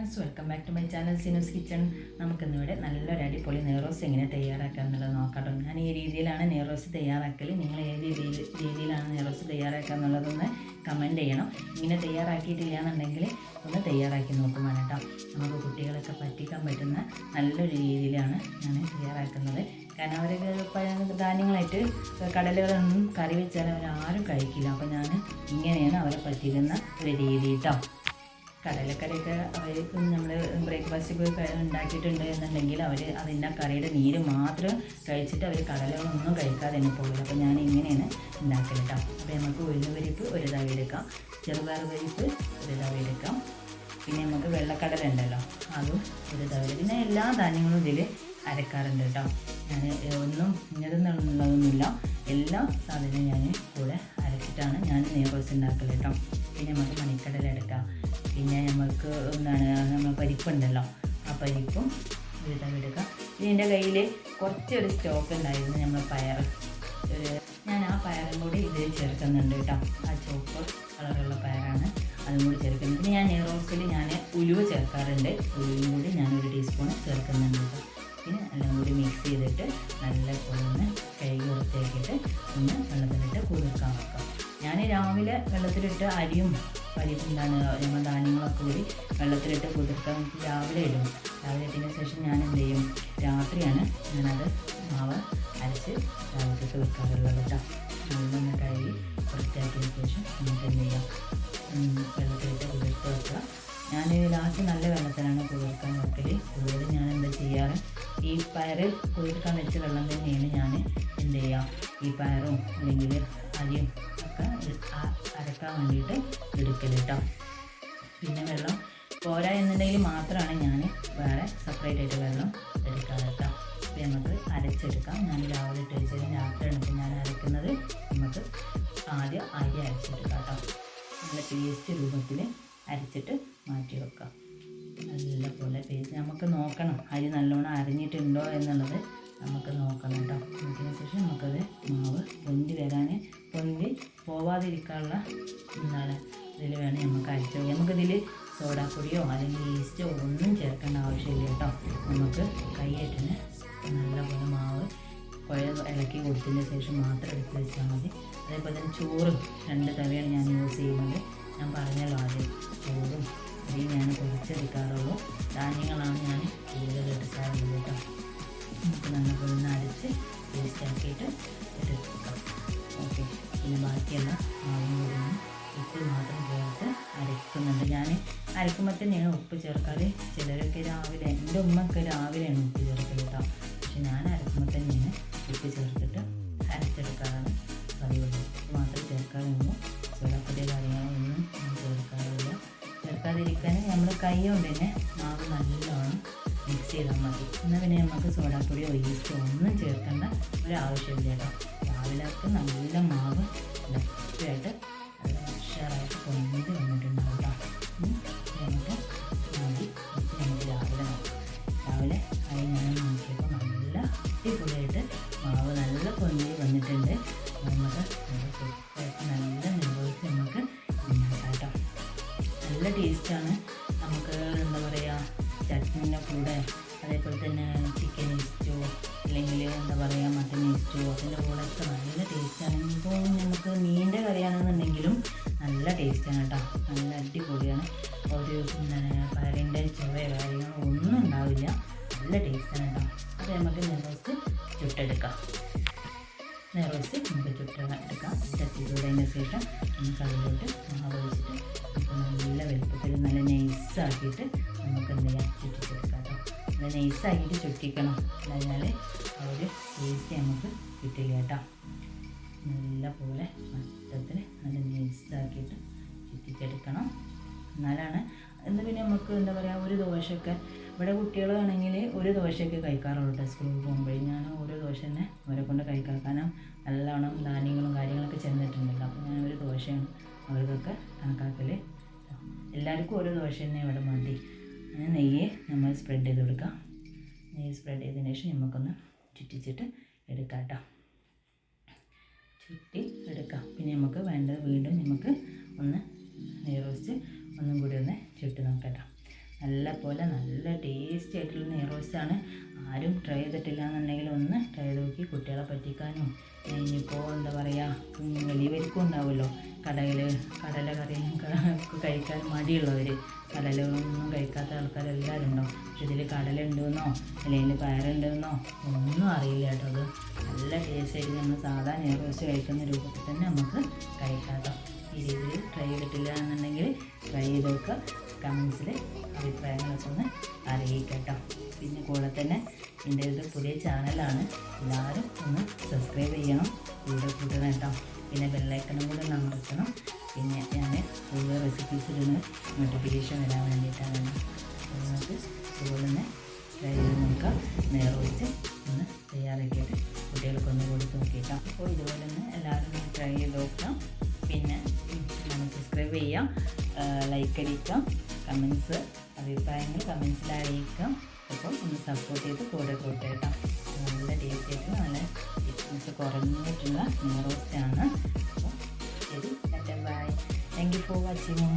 Friends welcome back to my channel Sinu's kitchen നമുക്കിന്നിവിടെ നല്ലൊരു അടിപൊളി നെയ്റോസ് എങ്ങനെ തയ്യാറാക്കുക എന്നുള്ളത് നോക്കാട്ടോ. ഞാൻ ഈ രീതിയിലാണ് നെയ്റോസ് തയ്യാറാക്കൽ നിങ്ങൾ ഏത് രീതിയിലാണ് നെയ്റോസ് തയ്യാറാക്കുക എന്നുള്ളതൊന്ന് കമന്റ് ചെയ്യണം. ഇങ്ങനെ തയ്യാറാക്കിയിട്ടില്ല എന്നുണ്ടെങ്കിൽ ഒന്ന് തയ്യാറാക്കി നോക്കും വേണം കേട്ടോ നമുക്ക് കുട്ടികളൊക്കെ പറ്റിക്കാൻ പറ്റുന്ന നല്ലൊരു രീതിയിലാണ് ഞാൻ തയ്യാറാക്കുന്നത്. കാരണം അവരൊക്കെ ധാന്യങ്ങളായിട്ട് കടലുകളൊന്നും കറി വെച്ചാൽ അവരാരും കഴിക്കില്ല. അപ്പോൾ ഞാൻ ഇങ്ങനെയാണ് അവരെ പറ്റിക്കുന്ന ഒരു രീതി കേട്ടോ കടലക്കറിയൊക്കെ അവർ നമ്മൾ ബ്രേക്ക്ഫാസ്റ്റ് പോയി ഉണ്ടാക്കിയിട്ടുണ്ട് എന്നുണ്ടെങ്കിൽ അവർ അതിന്റെ കറിയുടെ നീര് മാത്രം കഴിച്ചിട്ട് അവർ കടലൊന്നും കഴിക്കാതെ തന്നെ പോകുള്ളൂ അപ്പോൾ ഞാൻ ഇങ്ങനെയാണ് ഉണ്ടാക്കൽ കേട്ടോ അപ്പോൾ നമുക്ക് ഉഴുന്ന് പരിപ്പ് ഒരു തവി എടുക്കാം. ചെറുപയർ പരിപ്പ് ഒരു തവി എടുക്കാം. പിന്നെ നമുക്ക് വെള്ളക്കടല ഉണ്ടല്ലോ അതും ഒരു തവി പിന്നെ എല്ലാ ധാന്യങ്ങളും ഇതിൽ അരക്കാറുണ്ട് കേട്ടോ ഞാൻ ഒന്നും ഇന്നതെന്നുള്ളതൊന്നുമില്ല എല്ലാ സാധനവും ഞാൻ കൂടെ അരച്ചിട്ടാണ് ഞാൻ നെയ്റോസ് ഉണ്ടാക്കൽ കേട്ടോ പിന്നെ നമുക്ക് മണിക്കടല എടുക്കാം. പിന്നെ നമുക്ക് എന്താണ് നമ്മൾ പരിപ്പുണ്ടല്ലോ. ആ പരിപ്പും വിടുക. വിടുക എന്റെ കയ്യിൽ കുറച്ചൊരു സ്റ്റോക്ക് ഉണ്ടായിരുന്നു നമ്മൾ പയർ. ഞാൻ ആ പയറും കൂടി ഇതിൽ ചേർക്കുന്നുണ്ട് കേട്ടോ. ആ ചുവപ്പ് കളറുള്ള പയറാണ് അതും കൂടി ചേർക്കുന്നത്. പിന്നെ ഞാൻ നെയ്റോസിൽ ഞാൻ ഉലുവ ചേർക്കാറുണ്ട്. ഉലുവും കൂടി ഞാൻ ഒരു ടീസ്പൂൺ ചേർക്കുന്നുണ്ട് കേട്ടോ. പിന്നെ എല്ലാം കൂടി മിക്സ് ചെയ്തിട്ട് നല്ല ഒന്ന് കഴുകി വൃത്തിയാക്കിയിട്ട് ഒന്ന് വെള്ളത്തിലിട്ട് കുതിർക്കാൻ വെക്കാം. ഞാൻ രാവിലെ വെള്ളത്തിലിട്ട് അരിയും പരിപ്പും എന്താണ് നമ്മൾ ധാന്യങ്ങളൊക്കെ കൂടി വെള്ളത്തിലിട്ട് കുതിർക്കാൻ രാവിലെ ഇടും. രാവിലെ ഇട്ടതിന് ശേഷം ഞാൻ എന്ത് ചെയ്യും? രാത്രിയാണ് ഞാനത് മാവ് അരച്ച് രാവിലത്തെ വെക്കാറുള്ളത് കേട്ടോ നല്ലൊന്ന് കഴുകി വൃത്തിയാക്കിയതിന് ശേഷം നമുക്ക് എന്ത് ചെയ്യാം? വെള്ളത്തിലിട്ട് കുതിർത്ത് വെക്കുക. ഞാൻ ലാസ്റ്റ് നല്ല വെള്ളത്തിലാണ് കുതിർക്കാൻ വെക്കൽ കൂടുതൽ ഞാൻ എന്താ ചെയ്യാറ്? ഈ പയർ കുതിർക്കാൻ വെച്ച വെള്ളം തന്നെയാണ് ഞാൻ എന്ത് ചെയ്യുക ഈ പയറും അല്ലെങ്കിൽ അരിയും ഒക്കെ അരക്കാൻ വേണ്ടിയിട്ട് എടുക്കൽ കേട്ടോ പിന്നെ വെള്ളം പോരാ എന്നുണ്ടെങ്കിൽ മാത്രമാണ് ഞാൻ വേറെ സെപ്പറേറ്റ് ആയിട്ട് വെള്ളം എടുക്കാറ് കേട്ടോ അപ്പോൾ നമുക്ക് അരച്ചെടുക്കാം. ഞാൻ രാവിലെ ഇട്ട് വെച്ചത് രാത്രിയാണ് ഇപ്പോൾ ഞാൻ അരക്കുന്നത്. നമുക്ക് ആദ്യം അരി അരച്ചെടുക്കാം കേട്ടോ നല്ല പേസ്റ്റ് രൂപത്തിൽ അരച്ചിട്ട് മാറ്റി വെക്കാം. നല്ല പോലെ പേസ്റ്റ് നമുക്ക് നോക്കണം അരി നല്ലോണം അരഞ്ഞിട്ടുണ്ടോ എന്നുള്ളത്. നമുക്ക് നോക്കണം കേട്ടോ. നോക്കിയതിന് ശേഷം നമുക്കത് മാവ് പൊന്തി വരാൻ പൊന്തി പോവാതിരിക്കാനുള്ള എന്താണ് ഇതിൽ വേണേൽ നമുക്ക് അരച്ചു നോക്കാം നമുക്കിതിൽ സോഡാപ്പൊടിയോ അല്ലെങ്കിൽ ഈസ്റ്റോ ഒന്നും ചേർക്കേണ്ട ആവശ്യമില്ല കേട്ടോ. നമുക്ക് കൈയേറ്റിന് നല്ലപോലെ മാവ് കുഴ ഇളക്കി കൊടുത്തതിന് ശേഷം മാത്രം എടുത്ത് വെച്ചാൽ മതി. അതേപോലെ തന്നെ ചോറും രണ്ട് തവയാണ് ഞാൻ യൂസ് ചെയ്യുന്നത്. ഞാൻ പറഞ്ഞല്ലോ ആദ്യം ചോറും അരിയും ഞാൻ കുറച്ചെടുക്കാറുള്ളൂ ധാന്യങ്ങളാണ് ഞാൻ കൂടുതൽ എടുക്കാറുള്ളത് കേട്ടോ. നമുക്ക് നല്ലപോലെ ഒന്ന് അരച്ച് വേസ്റ്റാക്കിയിട്ട് എടുക്കാം ഓക്കെ പിന്നെ ബാക്കിയുള്ള മാവും കൂടി ഉപ്പ് മാത്രം ചേർത്ത് അരക്കുന്നുണ്ട് ഞാൻ അരക്കുമ്പോൾ ഞാൻ ഉപ്പ് ചേർക്കാതെ ചിലരൊക്കെ രാവിലെ എന്റെ ഉമ്മയൊക്കെ രാവിലെയാണ് ഉപ്പ് ചേർക്കൽ കേട്ടോ പക്ഷെ ഞാൻ അരക്കുമ്പോൾ ഞാൻ ഉപ്പ് ചേർത്തിട്ട് അരച്ചെടുക്കാറാണ് പതിവ്. മാത്രം ചേർക്കാറുള്ളൂ. സോഡാപ്പൊടി കാര്യങ്ങളൊന്നും ഞാൻ ചേർക്കാറില്ല. ചേർക്കാതിരിക്കാൻ നമ്മൾ കൈ കൊണ്ട് തന്നെ മിക്സ് ചെയ്താൽ മതി. എന്നാൽ പിന്നെ നമുക്ക് സോഡാപ്പൊടി ഈസ്റ്റോ ഒന്നും ചേർക്കേണ്ട ഒരാവശ്യമില്ല കേട്ടോ. രാവിലേക്ക് നല്ല മാവ് ലഫ്റ്റായിട്ട് നല്ല ഉഷാറായിട്ട് പൊന്തി വന്നിട്ടുണ്ടാവും കേട്ടോ. നമുക്ക് മതി. നമുക്ക് രാവിലെ രാവിലെ അത് ഞാൻ നോക്കിയപ്പോൾ നല്ല അടിപൊളിയായിട്ട് മാവ് നല്ല പൊന്തി വന്നിട്ടുണ്ട്. നമുക്ക് നല്ല സൂപ്പറായിട്ട് നല്ല നെയ്റോസ് നമുക്ക് ഉണ്ടാക്കാം കേട്ടോ. നല്ല ടേസ്റ്റാണ് നമുക്ക് എന്താ പറയുക ചട്നീന്റെ കൂടെ അതേപോലെ തന്നെ ചിക്കൻ ഈസ്റ്റോ അല്ലെങ്കിൽ എന്താ പറയുക മട്ടൻ ഈസ്റ്റോ അതിന്റെ കൂടെ ഒക്കെ നല്ല ടേസ്റ്റാണ് ഇപ്പോൾ നമുക്ക് മീനിന്റെ കറിയാണെന്നുണ്ടെങ്കിലും നല്ല ടേസ്റ്റാണ് കേട്ടോ. നല്ല അടിപൊളിയാണ്. ഒരു എന്താണ് പറയുക ചുവയോ കാര്യങ്ങളോ ഒന്നും ഉണ്ടാവില്ല. നല്ല ടേസ്റ്റാണ് കേട്ടോ. അപ്പോൾ നമുക്ക് നെറോസ്റ്റ് ചുട്ടെടുക്കാം. നെറോസ്റ്റ് നമുക്ക് ചട്ടി ചൂടതിന്റെ ശേഷം നമുക്ക് അതിലോട്ട് മാവ് ഒഴിച്ചിട്ട് നല്ല വലുപ്പത്തിൽ നല്ല നൈസാക്കിയിട്ട് നമുക്ക് എന്ത് ചെയ്യാം? ചുറ്റിച്ചെടുക്കാം കേട്ടോ നല്ല നൈസാക്കിയിട്ട് ചുറ്റിക്കണം. എന്നാൽ ആ ഒരു ടേസ്റ്റ് നമുക്ക് കിട്ടില്ല കേട്ടോ നല്ല പോലെ മൊത്തത്തിൽ നല്ല നൈസാക്കിയിട്ട് ചുറ്റിച്ചെടുക്കണം. എന്നാലാണ് എന്ന് പിന്നെ നമുക്ക് എന്താ പറയുക ഒരു ദോശയൊക്കെ ഇവിടെ കുട്ടികളാണെങ്കിൽ ഒരു ദോശയൊക്കെ കഴിക്കാറുള്ളൂ. കേട്ടോ സ്കൂളിൽ പോകുമ്പോഴേ ഞാൻ ഓരോ ദോശ തന്നെ അവരെ കൊണ്ട് കഴിക്കാം കാരണം നല്ലോണം ധാന്യങ്ങളും കാര്യങ്ങളൊക്കെ ചെന്നിട്ടുണ്ടല്ലോ. അപ്പോൾ ഞാൻ ഒരു ദോശയാണ് അവർക്കൊക്കെ കണക്കാക്കൽ എല്ലാവർക്കും ഓരോ ദോശ തന്നെ ഇവിടെ മതി. നെയ്യ് നമ്മൾ സ്പ്രെഡ് ചെയ്ത് കൊടുക്കാം. നെയ്യ് സ്പ്രെഡ് ചെയ്തതിന് ശേഷം നമുക്കൊന്ന് ചുറ്റിച്ചിട്ട് എടുക്കാം കേട്ടോ. ചുറ്റി എടുക്കാം. പിന്നെ നമുക്ക് വേണ്ടത് പറ്റിക്കാനും ഇനിയിപ്പോൾ എന്താ പറയുക വലിയവർക്കും ഉണ്ടാവുമല്ലോ കടയിൽ കടല കറിയും ക- കഴിക്കാൻ മടിയുള്ളവർ കടലൊന്നും കഴിക്കാത്ത ആൾക്കാരെല്ലാവരും ഉണ്ടാവും പക്ഷെ ഇതിൽ കടല ഉണ്ടെന്നോ അല്ലെങ്കിൽ പയറുണ്ടെന്നോ ഒന്നും അറിയില്ല കേട്ടോ അത്. നല്ല ടേസ്റ്റ് നമ്മൾ സാധാ നെയ്റോസ്റ്റ് കഴിക്കുന്ന രൂപത്തിൽ തന്നെ നമുക്ക് കഴിക്കാം ഈ രീതിയിൽ ട്രൈ ചെയ്തിട്ടില്ല എന്നുണ്ടെങ്കിൽ ട്രൈ ചെയ്ത് നോക്കുക. കമൻസിൽ അഭിപ്രായങ്ങളൊക്കെ ഒന്ന് പിന്നെ കൂടെ തന്നെ എന്റെ ഒരു പുതിയ ചാനലാണ്. എല്ലാവരും ഒന്ന് സബ്സ്ക്രൈബ് ചെയ്യണം. കൂടെ കൂട്ടണം കേട്ടോ. പിന്നെ ബെല്ലൈക്കണും കൂടെ അമർത്തണം പിന്നെ ഞാൻ കൂടുതൽ റെസിപ്പീസ് ഇടുന്ന നോട്ടിഫിക്കേഷൻ വരാൻ വേണ്ടിയിട്ടാണ് നിങ്ങൾക്ക് അതുപോലെ തന്നെ നമുക്ക് ചെയ്ത് ഒന്ന് തയ്യാറാക്കിയിട്ട് കുട്ടികൾക്കൊന്ന് കൊടുത്ത് നോക്കിയിട്ടാം അപ്പോൾ ഇതുപോലെ തന്നെ എല്ലാവരും ട്രൈ ചെയ്ത് നോക്കാം. പിന്നെ സബ്സ്ക്രൈബ് ചെയ്യാം. ലൈക്ക് അടിക്കാം. കമൻസ് അഭിപ്രായങ്ങൾ കമൻസിൽ അപ്പോൾ ഒന്ന് സപ്പോർട്ട് ചെയ്ത് കൂടെ കൂട്ടേക്കാം നല്ല ടേസ്റ്റ് ആയിട്ട് നല്ല ബിസിനസ് കുറഞ്ഞിട്ടുള്ള നെയ്റോസ്റ്റാണ് അപ്പോൾ ശരി bye thank you for watching